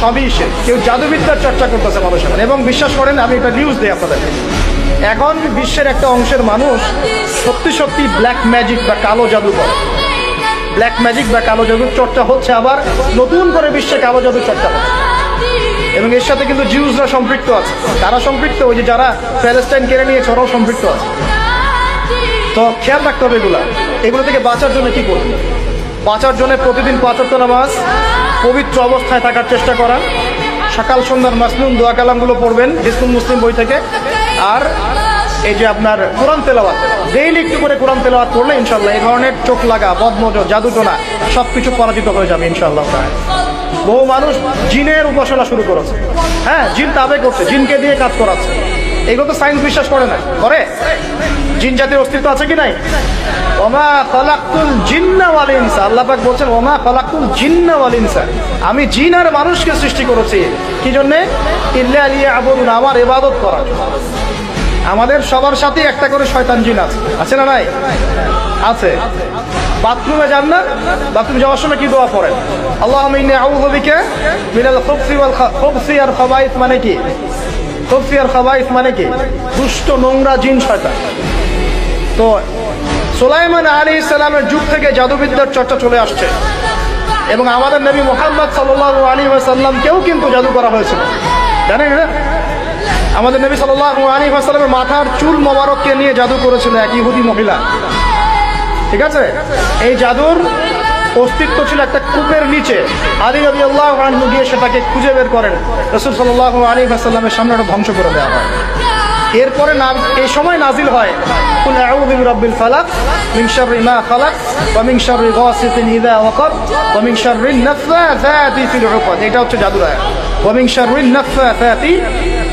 সবই সে। কেউ জাদুবিদ্যার চর্চা করতেছে মানুষের। এবং বিশ্বাস করেন, আমি এটা নিউজ দিই আপনাদেরকে। এখন বিশ্বের একটা অংশের মানুষ সত্যি সত্যি ব্ল্যাক ম্যাজিক বা কালো জাদু করে। ব্ল্যাক ম্যাজিক বা কালো জাদুর চর্চা হচ্ছে আবার নতুন করে বিশ্বে কালো জাদুর চর্চা হচ্ছে। এবং এর সাথে কিন্তু জিউসরা সম্পৃক্ত আছে। তারা সম্পৃক্ত, ওই যে যারা প্যালেস্টাইন কেড়ে নিয়েছে, ওরাও সম্পৃক্ত আছে। তো খেয়াল রাখতে হবে এগুলা। এগুলো থেকে বাঁচার জন্য কি করবে? বাঁচার জন্য প্রতিদিন পাঁচত্ব নামাজ পবিত্র অবস্থায় থাকার চেষ্টা করা। সকাল সন্ধ্যার মাসনুন দোয়া কালামগুলো পড়বেন হিসমুল মুসলিম বই থেকে। আর এই যে আপনার কোরআন তেলাওয়াত, ডেইলি একটু করে কোরআন তেলাওয়াত করলে ইনশাল্লাহ এই ধরনের চোখ লাগা, বদমজ জাদুটোনা সব কিছু পরাজিত হয়ে যাবে ইনশাল্লাহ বহু মানুষ জিনের উপাসনা শুরু করেছে। হ্যাঁ জিন তাবে করছে, জিনকে দিয়ে কাজ করাচ্ছে। এগুলো তো সায়েন্স বিশ্বাস করে না। করে? জিন জাতির অস্তিত্ব আছে কি নাই? ওমা ফালাকুল জিন্না ওয়াল ইনসা। আল্লাহ পাক বলছেন, ওমা ফালাকুল জিন্না ওয়াল ইনসা। আমি জিন আর মানুষকে সৃষ্টি করেছি। কি জন্য? ইল্লা আলিয়া আবুদুন আমার ইবাদত করার। আমাদের সবার সাথে একটা করে শয়তান জিন আছে। আছে না নাই? আছে। বাথরুমে যান না? বাথরুমে যাওয়ার সময় কি দোয়া পড়েন? আল্লাহ মিনাল খুবসি ওয়াল খুবসি আর খাবাইস মানে কি? আর খাবাইস মানে কি? দুষ্ট, নোংরা জিন শয়তান। তো সুলাইমান আলী ইসলামের যুগ থেকে জাদুবিদ্যার চর্চা চলে আসছে। এবং আমাদের নবী মোহাম্মদ সাল্লাহ আলী সাল্লামকেও কিন্তু জাদু করা হয়েছিল। জানেন না? আমাদের নবী সাল্লাহ আলী সাল্লামের মাথার চুল মোবারককে নিয়ে জাদু করেছিল এক ইহুদি মহিলা। ঠিক আছে? এই জাদুর অস্তিত্ব ছিল একটা কূপের নিচে আলী রবি আল্লাহ গিয়ে সেটাকে খুঁজে বের করেন। রসুল সাল্লাহ আলী সাল্লামের সামনে ওটা ধ্বংস করে দেওয়া হয়। এরপরে না এই সময় নাজিল হয়, কুল ফালাক এটা হচ্ছে জাদুর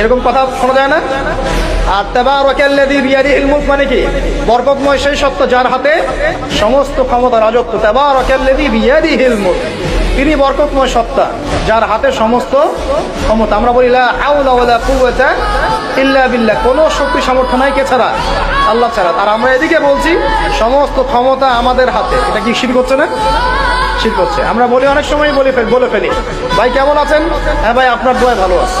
এরকম কথা শোনা যায় না? আর তেবারকাল্লাযী বিয়াদিহিল মুলক মানে কি? বরকতময় সেই সত্য যার হাতে সমস্ত ক্ষমতা, রাজত্ব তেবারকাল্লাযী বিয়াদিহিল মুলক। তিনি বরকতময় সত্তা, যার হাতে সমস্ত ক্ষমতা। আমরা বলি ইল্লা বিল্লাহ। কোনো শক্তি সামর্থ্য নাই কে ছাড়া? আল্লাহ ছাড়া। আর আমরা এদিকে বলছি, সমস্ত ক্ষমতা আমাদের হাতে। এটা কি শির করছে না? শির করছে আমরা বলি অনেক সময় বলি বলে ফেলি। ভাই, কেমন আছেন? হ্যাঁ ভাই, আপনার দোয়া ভালো আছে।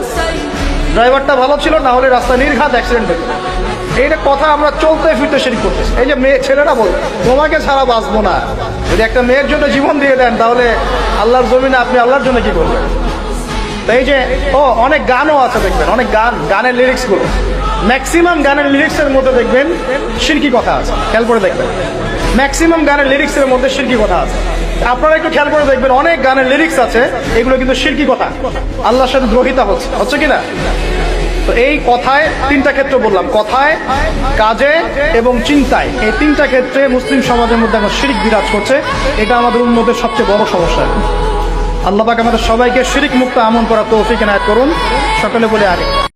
ড্রাইভারটা ভালো ছিল, না হলে রাস্তা নির্ঘাত অ্যাক্সিডেন্ট হতো। এইটা কথা আমরা চলতে ফিরতে সেটি করতেছি। এই যে মেয়ে ছেলেরা বল, তোমাকে ছাড়া বাঁচবো না। যদি একটা মেয়ের জন্য জীবন দিয়ে দেন, তাহলে আল্লাহর জমিনে আপনি আল্লাহর জন্য কি করবেন? তো এই যে, ও, অনেক গানও আছে দেখবেন, অনেক গান, গানের লিরিক্সগুলো ম্যাক্সিমাম গানের লিরিক্সের মধ্যে দেখবেন, শিরকি কথা আছে। খেয়াল করে দেখবেন। ম্যাক্সিমাম গানের লিরিক্সের মধ্যে শিরকি কথা আছে। আপনারা একটু খেয়াল করে দেখবেন, অনেক গানের লিরিক্স আছে, এগুলো কিন্তু শিরকি কথা। আল্লাহর সাথে দ্রোহিতা হচ্ছে হচ্ছে কি না তো এই কথায় তিনটা ক্ষেত্র বললাম, কথায়, কাজে এবং চিন্তায়। এই তিনটা ক্ষেত্রে মুসলিম সমাজের মধ্যে এখন শিরিক বিরাজ করছে, এটা আমাদের উন্মতের সবচেয়ে বড় সমস্যা। আল্লাহ পাক আমাদের সবাইকে শিরিক মুক্ত আমন করা তৌফিক এনায়ত করুন। সকলে বলে আগে